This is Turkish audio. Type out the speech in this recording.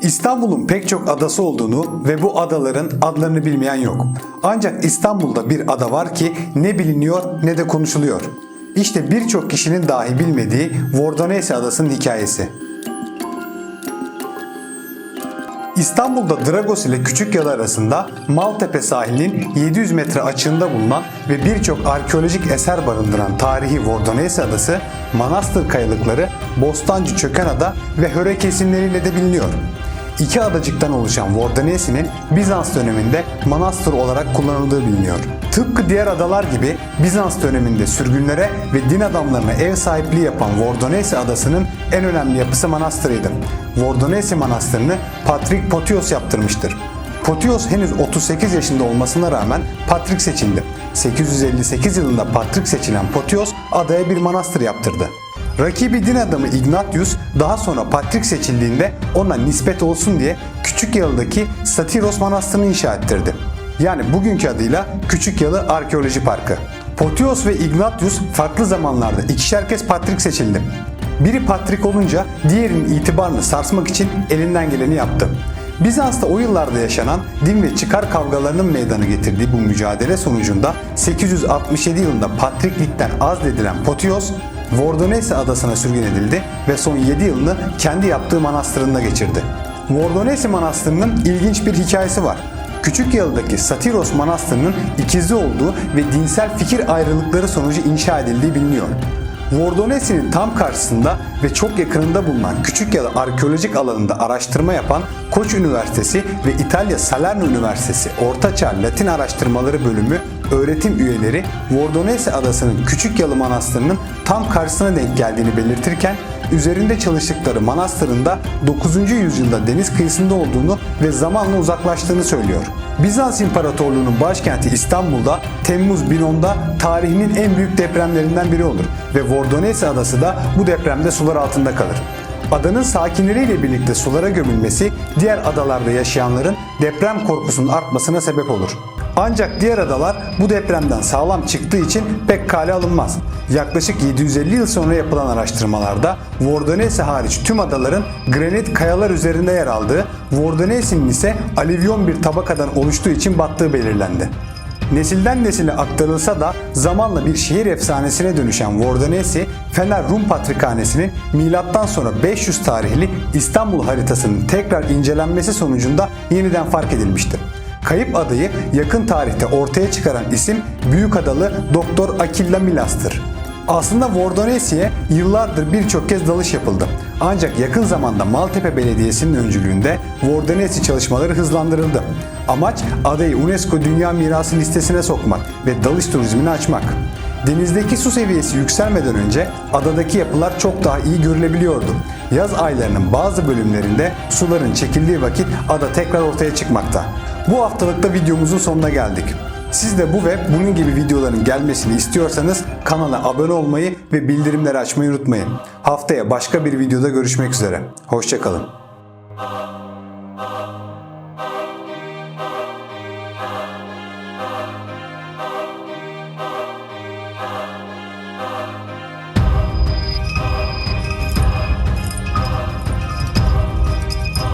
İstanbul'un pek çok adası olduğunu ve bu adaların adlarını bilmeyen yok. Ancak İstanbul'da bir ada var ki ne biliniyor ne de konuşuluyor. İşte birçok kişinin dahi bilmediği Vordonese adasının hikayesi. İstanbul'da Dragos ile Küçükyalı arasında Maltepe sahilinin 700 metre açığında bulunan ve birçok arkeolojik eser barındıran tarihi Vordonese adası, Manastır kayalıkları, Bostancı Çökenada ve Höre kesimleriyle de biliniyor. İki adacıktan oluşan Vordonese'nin Bizans döneminde manastır olarak kullanıldığı biliniyor. Tıpkı diğer adalar gibi Bizans döneminde sürgünlere ve din adamlarına ev sahipliği yapan Vordonese adasının en önemli yapısı manastırıydı. Vordonese manastırını Patrik Potios yaptırmıştır. Potios henüz 38 yaşında olmasına rağmen Patrik seçildi. 858 yılında Patrik seçilen Potios adaya bir manastır yaptırdı. Rakibi din adamı Ignatius daha sonra Patrik seçildiğinde ona nispet olsun diye Küçük Yalı'daki Satiros Manastırı'nı inşa ettirdi. Yani bugünkü adıyla Küçük Yalı Arkeoloji Parkı. Potios ve Ignatius farklı zamanlarda ikişer kez Patrik seçildi. Biri Patrik olunca diğerinin itibarını sarsmak için elinden geleni yaptı. Bizans'ta o yıllarda yaşanan din ve çıkar kavgalarının meydana getirdiği bu mücadele sonucunda 867 yılında Patriklikten azledilen Potios, Vordonese adasına sürgün edildi ve son 7 yılını kendi yaptığı manastırında geçirdi. Vordonese manastırının ilginç bir hikayesi var. Küçük Yalı'daki Satiros Manastırı'nın ikizi olduğu ve dinsel fikir ayrılıkları sonucu inşa edildiği biliniyor. Vordonese'nin tam karşısında ve çok yakınında bulunan Küçük Yalı arkeolojik alanında araştırma yapan Koç Üniversitesi ve İtalya Salerno Üniversitesi Ortaçağ Latin Araştırmaları Bölümü öğretim üyeleri Vordonese adasının Küçük Yalı Manastırı'nın tam karşısına denk geldiğini belirtirken üzerinde çalıştıkları manastırın da 9. yüzyılda deniz kıyısında olduğunu ve zamanla uzaklaştığını söylüyor. Bizans İmparatorluğu'nun başkenti İstanbul'da Temmuz 1010'da tarihinin en büyük depremlerinden biri olur ve Vordonese adası da bu depremde sular altında kalır. Adanın sakinleriyle birlikte sulara gömülmesi diğer adalarda yaşayanların deprem korkusunun artmasına sebep olur. Ancak diğer adalar bu depremden sağlam çıktığı için pek kale alınmaz. Yaklaşık 750 yıl sonra yapılan araştırmalarda Vordonese hariç tüm adaların granit kayalar üzerinde yer aldığı, Vordonese'nin ise alüvyon bir tabakadan oluştuğu için battığı belirlendi. Nesilden nesile aktarılsa da zamanla bir şehir efsanesine dönüşen Vordonesi, Fener Rum Patrikhanesi'nin milattan sonra 500 tarihli İstanbul haritasının tekrar incelenmesi sonucunda yeniden fark edilmiştir. Kayıp adayı yakın tarihte ortaya çıkaran isim Büyük Adalı Doktor Akilla Milas'tır. Aslında Vordonese'ye yıllardır birçok kez dalış yapıldı. Ancak yakın zamanda Maltepe Belediyesi'nin öncülüğünde Vordonese çalışmaları hızlandırıldı. Amaç adayı UNESCO Dünya Mirası listesine sokmak ve dalış turizmini açmak. Denizdeki su seviyesi yükselmeden önce adadaki yapılar çok daha iyi görülebiliyordu. Yaz aylarının bazı bölümlerinde suların çekildiği vakit ada tekrar ortaya çıkmakta. Bu haftalıkta videomuzun sonuna geldik. Siz de bu ve bunun gibi videoların gelmesini istiyorsanız kanala abone olmayı ve bildirimleri açmayı unutmayın. Haftaya başka bir videoda görüşmek üzere. Hoşçakalın.